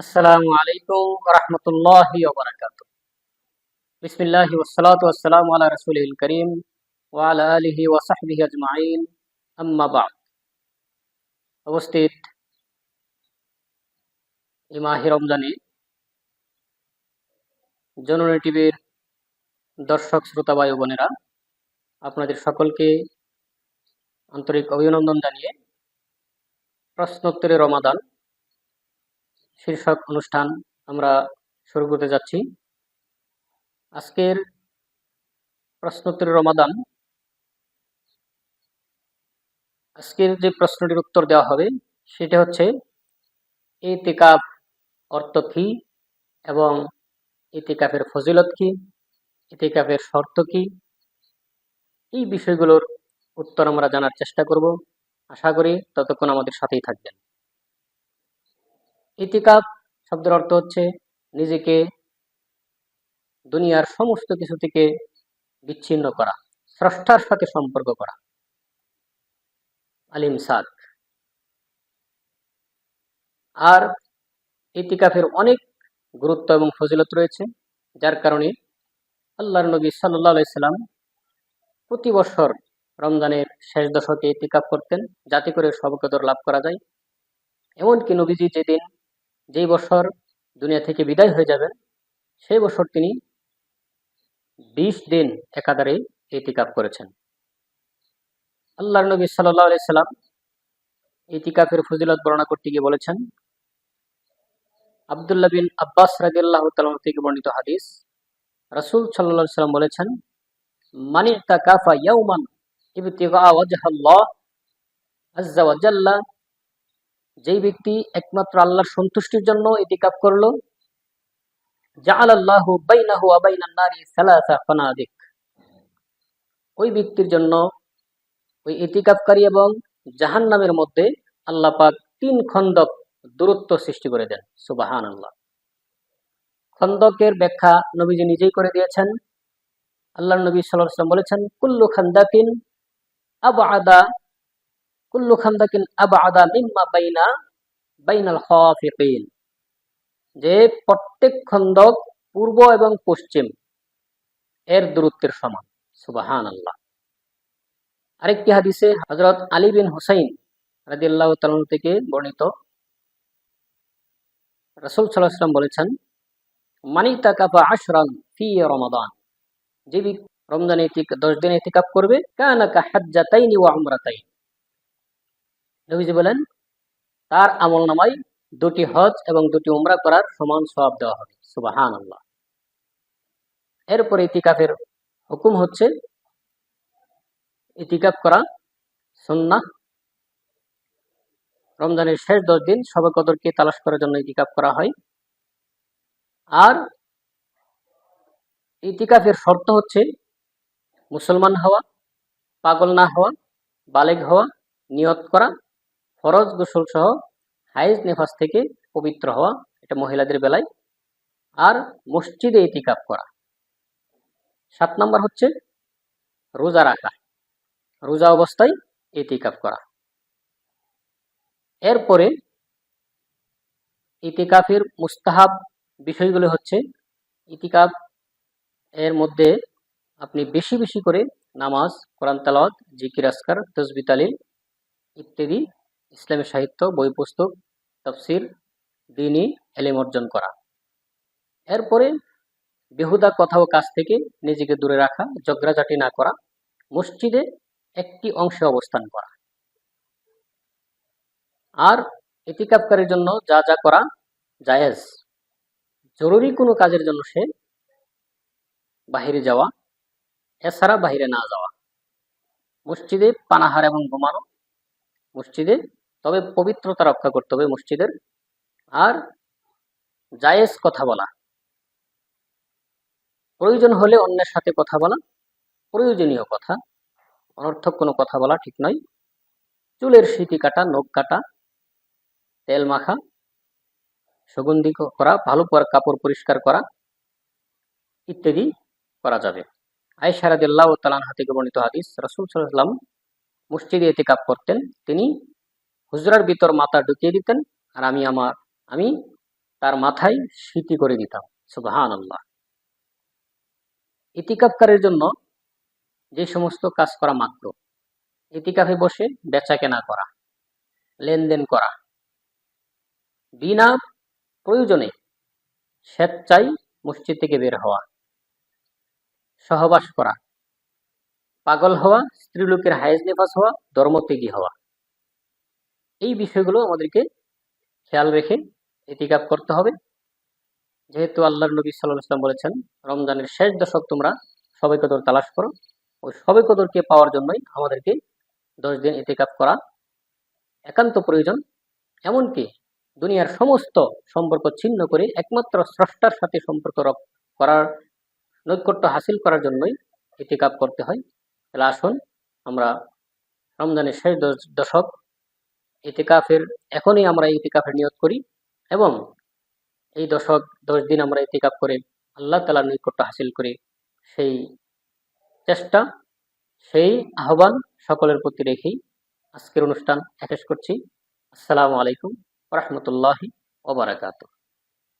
আসসালামু আলাইকুম রহমতুল্লাহি ওবরাকাত বিসমিল্লাহি ওয়াসসালাতু ওয়াসসালামু আলা রাসূলিল করিম ওয়া আলা আলিহি ওয়া সাহবিহি আজমাইন। আম্মা উপস্থিত এই মাহে রমজানে জননী টিভির দর্শক, শ্রোতা বায়ু বোনেরা, আপনাদের সকলকে আন্তরিক অভিনন্দন জানিয়ে প্রশ্নোত্তরে রমাদান শীর্ষক অনুষ্ঠান আমরা শুরু করতে যাচ্ছি। আজকের প্রশ্নোত্তরের রমাদান। আজকের যে প্রশ্নটির উত্তর দেওয়া হবে, সেটা হচ্ছে ইতিকাফ অর্থ কি এবং এতে ইতিকাফের ফজিলত কি ইতিকাফের শর্ত কি? এই বিষয়গুলোর উত্তর আমরা জানার চেষ্টা করব। আশা করি ততক্ষণ আমাদের সাথেই থাকবেন। ইতিকাফ শব্দের অর্থ হচ্ছে নিজেকে দুনিয়ার সমস্ত কিছু থেকে বিচ্ছিন্ন করা, স্রষ্টার সাথে সম্পর্ক করা। আলিম সাদ আর ইতিকাফের অনেক গুরুত্ব এবং ফজিলত রয়েছে, যার কারণে আল্লাহর নবী সাল্লাহ প্রতি বছর রমজানের শেষ দশকে ইতিকাফ করতেন, যাতে করে সবকদর লাভ করা যায়। এমনকি নবীজি যেদিন যেই বছর দুনিয়া থেকে বিদায় হয়ে যাবেন, সেই বছর তিনি বিশ দিন একাধারে ইতিকাপ করেছেন। আল্লাহ নবী সাল্লাহ সাল্লাম ইতিকাফের ফজিলত বর্ণনা করতে গিয়ে বলেছেন, আবদুল্লাহ বিন আব্বাস রাজিয়াল্লাহ তালাম থেকে বর্ণিত হাদিস, রাসুল সাল্লাহ সাল্লাম বলেছেন, মানি তাকাফা ইয়াউমান ইবতিগা ওয়াজহাল্লাহ আজ্জা ওয়াজাল্লাহ যেই ব্যক্তি একমাত্র আল্লাহর সন্তুষ্টির জন্য করল নারি সালাসা ফানাদিক। ওই ব্যক্তির জন্য ওই এবং জাহান্নামের মধ্যে আল্লাহ পাক তিন খন্দক দূরত্ব সৃষ্টি করে দেন, সুবহানাল্লাহ। খন্দকের ব্যাখ্যা নবীজি নিজেই করে দিয়েছেন। আল্লাহ নবী ওয়াসাল্লাম বলেছেন, কুল্লু খান্দাকিন আবআদা কুল্লু খান্দাকিন আবআদা মিম্মা বাইনা, বাইনাল খাফিকিন। যে প্রত্যেক খন্দক পূর্ব এবং পশ্চিম এর দূরত্বের সমান। সুবাহান আল্লাহ আরেকটি হাদিসে হজরত আলী বিন হুসাইন রাদিয়াল্লাহ তালন থেকে বর্ণিত। রসুল সাল্লাহাম বলেছেন, মানি তাকাফা আশরান ফি রমাদান। যে রমজানে দশ দিন এতিকাপ করবে, কানাকা হাজ্জাতাইনি ওয়া উমরাতাইন। নবীজি বলেন, তার আমল নামাই দুটি হজ এবং দুটি উমরা করার সমান সব দেওয়া হবে। সুবাহান আল্লাহ এরপরে ইতিকাফের হুকুম হচ্ছে, ইতিকাফ করা সন্না রমজানের শেষ দশ দিন সবে কদরকে তালাশ করার জন্য ইতিকাফ করা হয়। আর ইতিকাফের শর্ত হচ্ছে, মুসলমান হওয়া, পাগল না হওয়া, বালেগ হওয়া, নিয়ত করা। ফরজ গোসল সহ হাইজ নেফাস থেকে পবিত্র হওয়া এটা মহিলাদের বেলায়। আর মসজিদে ইতিকাপ করা। সাত নম্বর হচ্ছে রোজা রাখা। রোজা অবস্থায় ইতিকাপ করা। এরপরে ইতিকাফের মুস্তাহাব বিষয়গুলো হচ্ছে ইতিকাপ এর মধ্যে আপনি বেশি বেশি করে নামাজ, কোরআন তালাওয়াত, জিকির আসকার তসবি ইত্যাদি ইসলামী সাহিত্য, বই পুস্তক, তফসির, দিনই এলেম অর্জন করা। এরপরে বেহুদা কথা ও কাজ থেকে নিজেকে দূরে রাখা, জগ্রাজাটি না করা, মসজিদে একটি অংশে অবস্থান করা। আর এতিকাপকারীর জন্য যা যা করা জায়েজ। জরুরি কোনো কাজের জন্য সে বাহিরে যাওয়া, এছাড়া বাহিরে না যাওয়া। মসজিদে পানাহার এবং ঘুমানো, মসজিদে তবে পবিত্রতা রক্ষা করতে হবে মসজিদের। আর জায়েজ কথা বলা। প্রয়োজন হলে অন্যের সাথে কথা বলা প্রয়োজনীয় কথা। অনর্থক কোনো কথা বলা ঠিক নয়। চুলের স্মৃতি কাটা, নখ কাটা, তেল মাখা, সুগন্ধি করা, ভালো কাপড় পরিষ্কার করা ইত্যাদি করা যাবে। আয় সারাদিল্লাহ ও তালান হাতিকে বর্ণিত হাদিস, রসুল সাল্লাম মসজিদে এতে কাপ করতেন। তিনি হুজরার ভিতর মাথা ঢুকিয়ে দিতেন আর আমি আমার, আমি তার মাথায় স্মৃতি করে দিতাম। সুবাহান আল্লাহ ইতিকাফকারের জন্য যে সমস্ত কাজ করা মাত্র, ইতিকাফে বসে বেচা কেনা করা, লেনদেন করা, বিনা প্রয়োজনে স্বেচ্ছায় মসজিদ থেকে বের হওয়া, সহবাস করা, পাগল হওয়া, স্ত্রীলোকের হায়েজ নেফাস হওয়া, ধর্মত্যাগী হওয়া এই বিষয়গুলো আমাদেরকে খেয়াল রেখে ইতিকাফ করতে হবে। যেহেতু আল্লাহর নবী সাল্লাহ ইসলাম বলেছেন, রমজানের শেষ দশক তোমরা সবে কদর তালাশ করো। ওই সবে কদরকে পাওয়ার জন্যই আমাদেরকে দশ দিন ইতিকাফ করা একান্ত প্রয়োজন। এমনকি দুনিয়ার সমস্ত সম্পর্ক ছিন্ন করে একমাত্র স্রষ্টার সাথে সম্পর্ক রক- করার, নৈকট্য হাসিল করার জন্যই ইতিকাফ করতে হয়। তাহলে আসুন আমরা রমজানের শেষ দশ- দশক ইতিকাফের, এখনই আমরা ইতিকাফের নিয়োগ করি এবং এই দশক, দশ দিন আমরা ইতিকাফ করে আল্লাহ তালার নৈকট্য হাসিল করি সেই চেষ্টা, সেই আহ্বান সকলের প্রতি রেখেই আজকের অনুষ্ঠান শেষ করছি। আসসালামু আলাইকুম রহমতুল্লাহি ওবরাকাতুহ